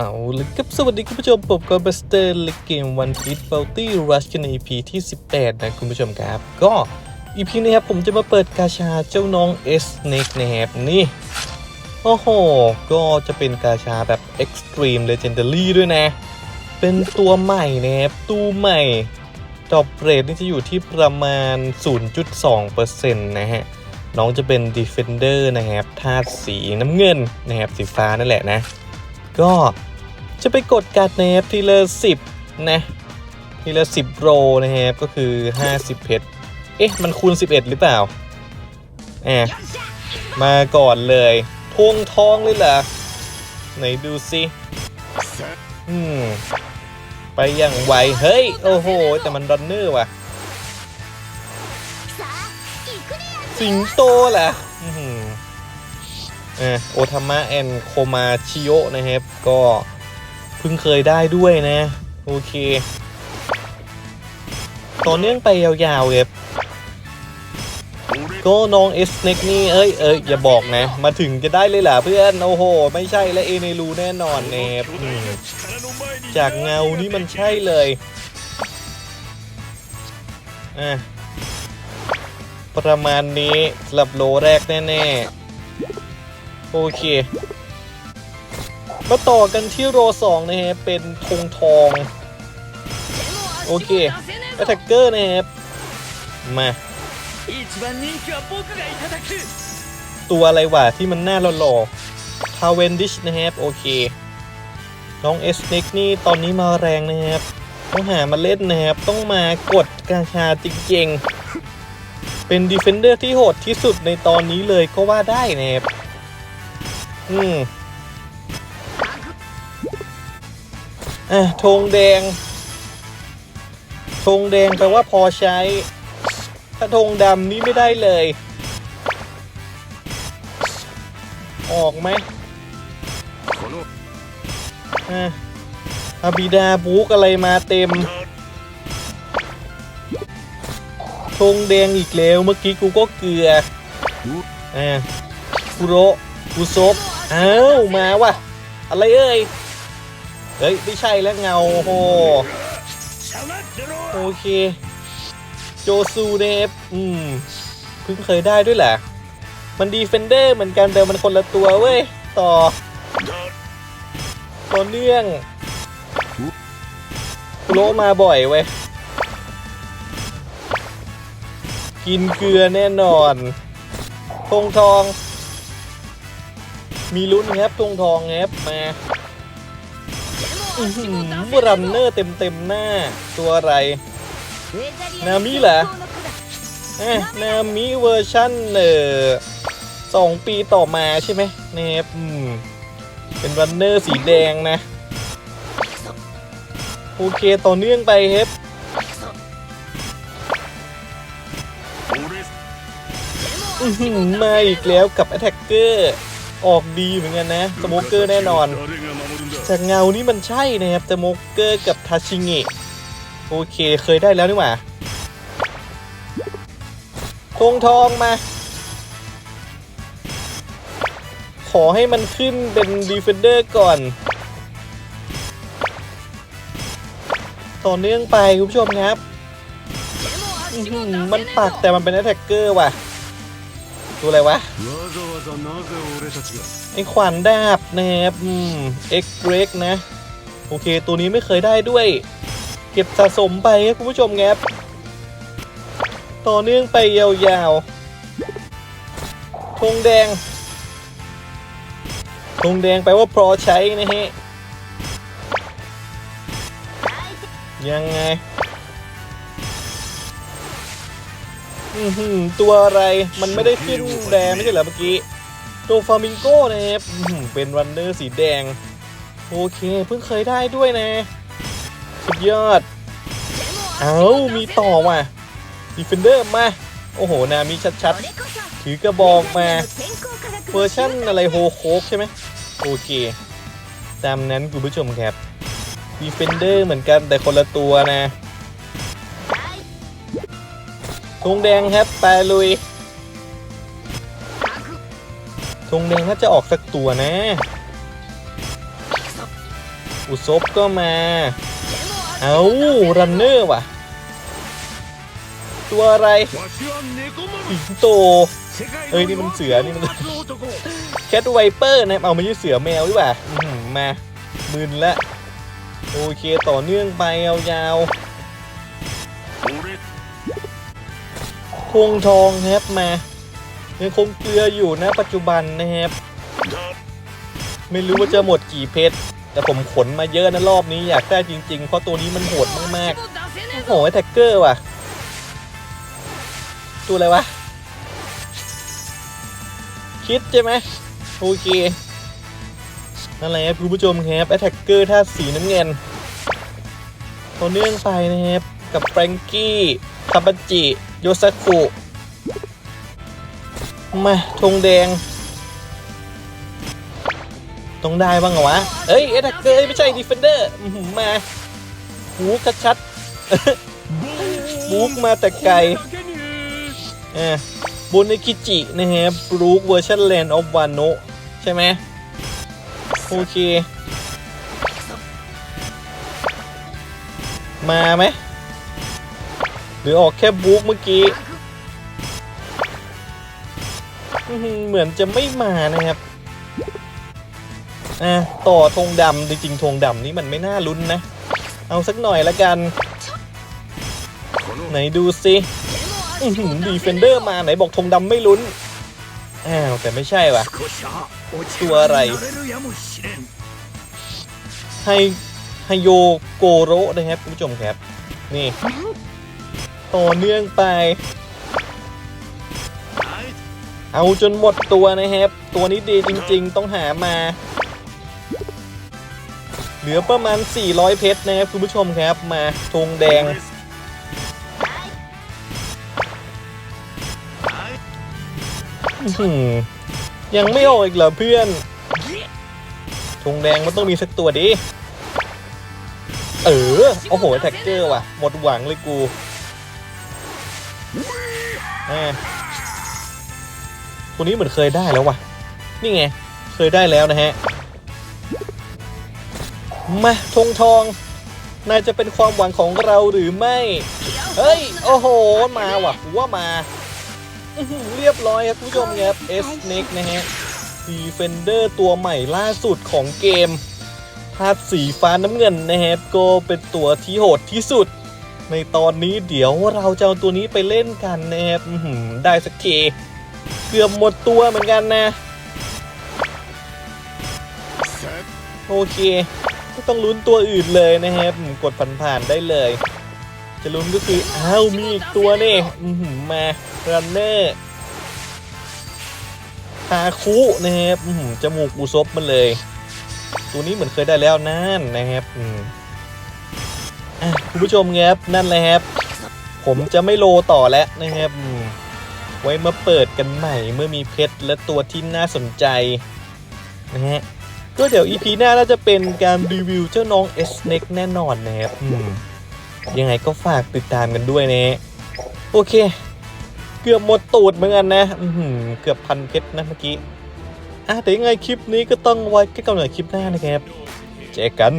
เอาเลยครับสวัสดีคุณผู้ชมผมก็บัสเตอร์เลเกมวันพีทเบลตี้รัชกันใน EP ที่ 18 นะคุณผู้ชมครับ ก็ EP นี้ครับผมจะมาเปิดกาชาเจ้าน้อง S Snake นะครับนี่ โอ้โห ก็จะเป็นกาชาแบบ Extreme Legendary ด้วยนะ เป็นตัวใหม่นะครับตู้ใหม่ดอปเรทนี่จะอยู่ที่ประมาณ 0.2%นะฮะ น้องจะเป็น Defender นะครับธาตุสีน้ำเงินนะครับสีฟ้านั่นแหละนะ ก็ จะไปกดการ์ดนะครับทีละ10นะทีละ10โรนะครับก็คือ50เพชรเอ๊ะ มันคูณ11หรือเปล่าแอบมาก่อนเลยทวงทองเลยเหรอไหนดูสิอืมไปอย่างไว เฮ้ย โอ้โห แต่มันรันเนอร์ว่ะ สิงโตเหรออื้อหืออะโอทามะแอนโคมาชิโยนะครับ ก็ เพิ่งเคยได้ด้วยนะ โอเค ต่อเนื่องไปยาวๆครับก็น้องเอสเน็กนี่เอ้ยเอ้ยอย่าบอกนะ มาถึงจะได้เลยเหรอเพื่อน โอ้โห ไม่ใช่และเอเนรูแน่นอนเนบจากเงานี่มันใช่เลยอะประมาณนี้สำหรับโลแรกแน่ ๆ โอเค มาต่อกันที่โรสองนะฮะเป็นธงทอง โอเคแอตแทกเกอร์นะครับมาตัวอะไรวะที่มันหน้าหล่อๆคาเวนดิชนะครับโอเค น้องเอสน็กนี่ตอนนี้มาแรงนะครับ ต้องหามาเล่นนะครับ ต้องมากดกาชาจริงๆ เป็นดีเฟนเดอร์ที่โหดที่สุดในตอนนี้เลยก็ว่าได้นะครับ อืม อะธงแดงธงแดงแปลว่าพอใช้ ถ้าธงดำนี่ไม่ได้เลย ออกไหมอะอาบิดาบุกอะไรมาเต็มธงแดงอีกแล้ว เมื่อกี้กูก็เกลืออะคุโระคุซบอ้าวมาว่ะ อะไรเอ่ย เฮ้ย ไม่ใช่แล้วเงาโหโอเค โจซูเนฟอืมเพิ่งเคยได้ด้วยแหละ มันดีเฟนเดอร์เหมือนกันแต่มันคนละตัวเว้ย ต่อ ต่อเนื่องโลมาบ่อยเว้ย กินเกลือแน่นอนทงทอง มีลุ้นแรับทงทองแรับมา อื้อหือรันเนอร์เต็มเต็มๆหน้า ตัวอะไร นามิเหรออะนามิเวอร์ชั่นเออสองปีต่อมาใช่ไหมเนะครับเป็นรันเนอร์สีแดงนะ โอเคต่อเนื่องไปครับ俺อื้อหือมาอีกแล้วกับ a t t a c k e r ออกดีเหมือนกันนะ สโมเกอร์แน่นอน แต่เงานี้มันใช่นะครับเต่โมกเกอร์กับทาชิงิโอเคเคยได้แล้วนี่หว่าทงทองมา ขอให้มันขึ้นเป็นดีเฟนเดอร์ก่อน ต่อเนื่องไปคุณผู้ชมครับ มันปักแต่มันเป็นแอตแทกเกอร์ว่ะ ดูอะไรวะไอขวานดาบนะครับเอ็กเกรกนะ โอเค ตัวนี้ไม่เคยได้ด้วย เก็บสะสมไปครับคุณผู้ชมแรับต่อเนื่องไปยาวๆธงแดงธงแดงแปลว่าพอใช้นะฮะยังไง อือหือตัวอะไรมันไม่ได้ขึ้นแดงไม่ใช่เหรอเมื่อกี้ตัวฟามิงโก้นะครับอื้อหือเป็นรันเนอร์สีแดง โอเคเพิ่งเคยได้ด้วยนะ สุดยอด เอามีต่อว่ะดีเฟนเดอร์มา โอ้โห นามีชัดๆ ถือกระบอกมาเวอร์ชั่นอะไรโฮโคกใช่ไหมโอเค ตามนั้นคุณผู้ชมครับดีเฟนเดอร์เหมือนกันแต่คนละตัวนะ ธงแดงครับแปรลุยธงแดงน่าจะออกสักตัวนะ อุซบก็มา เอารันเนอร์ว่ะ ตัวอะไรสิงโตเอ้ยนี่มันเสือนี่มันแคทไวเปอร์นะเอาไม่ใช่เสือแมวดีกว่ามา มึนละ โอเคต่อเนื่องไปยาว ๆพวงทองครับมายังคงเกลืออยู่นะปัจจุบันนะครับไม่รู้ว่าจะหมดกี่เพชรแต่ผมขนมาเยอะนะรอบนี้อยากได้จริง ๆ เพราะตัวนี้มันโหดมากๆโอ้โหแท็กเกอร์ว่ะ ตัวอะไรวะ คิดใช่ไหมโอเคนั่นแหละครับคุณผู้ชมครับแอตแทกเกอร์ท่าสีน้ำเงินต่อเนื่องไปนะครับ กับแฟรงกี้คาบาจิ โยสักุมาธงแดง ต้องได้บ้างเหรอวะ เอ้ย เอ็ดเกอร์ไม่ใช่ดีเฟนเดอร์มาบูกชัดๆบูกมาแต่ไกลเอ่าบุนิคิจินะฮะบลูกเวอร์ชันแลนด์ออฟวานโนใช่ไหมโอเค มาไหม หรือออกแค่บุ๊กเมื่อกี้ เหมือนจะไม่มานะครับ อะ ต่อธงดำจริงๆธงดำนี้มันไม่น่าลุ้นนะ เอาสักหน่อยละกัน ไหนดูสิดีเฟนเดอร์มาไหนบอกธงดำไม่ลุ้น อ้าว แต่ไม่ใช่ว่ะ ตัวอะไรไฮไฮโยโกโรนะครับคุณผู้ชมครับ นี่ ต่อเนื่องไป เอาจนหมดตัวนะครับ ตัวนี้ดีจริงๆ ต้องหามา เหลือประมาณ 400 เพชรนะครับคุณผู้ชมครับ มาธงแดง ยังไม่ออกอีกเหรอเพื่อนธงแดงมันต้องมีสักตัวดิ เออ โอ้โห แท็กเกอร์ว่ะ หมดหวังเลยกู อ่าตัวนี้เหมือนเคยได้แล้ววะนี่ไง เคยได้แล้วนะฮะ มาธงทองน่าจะเป็นความหวังของเราหรือไม่ เฮ้ย โอ้โห มาว่ะกูว่ามา เรียบร้อยครับคุณผู้ชมครับ S Snake นะฮะ Defender ตัวใหม่ล่าสุดของเกมธาตุสีฟ้าน้ำเงินนะฮะก็เป็นตัวที่โหดที่สุด ในตอนนี้เดี๋ยวเราจะเอาตัวนี้ไปเล่นกันนะครับได้สักทีเกือบหมดตัวเหมือนกันนะ โอเคไม่ต้องลุ้นตัวอื่นเลยนะครับกดผ่านๆได้เลย จะลุ้นก็คืออ้าวมีอีกตัวนี่มารันเนอร์ฮาคุนะครับจมูกอุซบมันเลย ตัวนี้เหมือนเคยได้แล้วนั่นนะครับ คุณผู้ชมครับนั่นแหละครับ ผมจะไม่โลต่อแล้วนะครับไว้มาเปิดกันใหม่เมื่อมีเพชรและตัวที่น่าสนใจนะฮะก็เดี๋ยว EP หน้าน่าจะเป็นการรีวิวเจ้าน้อง S Neck แน่นอนนะครับยังไงก็ฝากติดตามกันด้วยนะ โอเค เกือบหมดตูดเหมือนกันนะเกือบพันเพชรนะเมื่อกี้อะแต่ยังไงคลิปนี้ก็ต้องไว้แค่กำเนิดคลิปหน้านะครับเจอกัน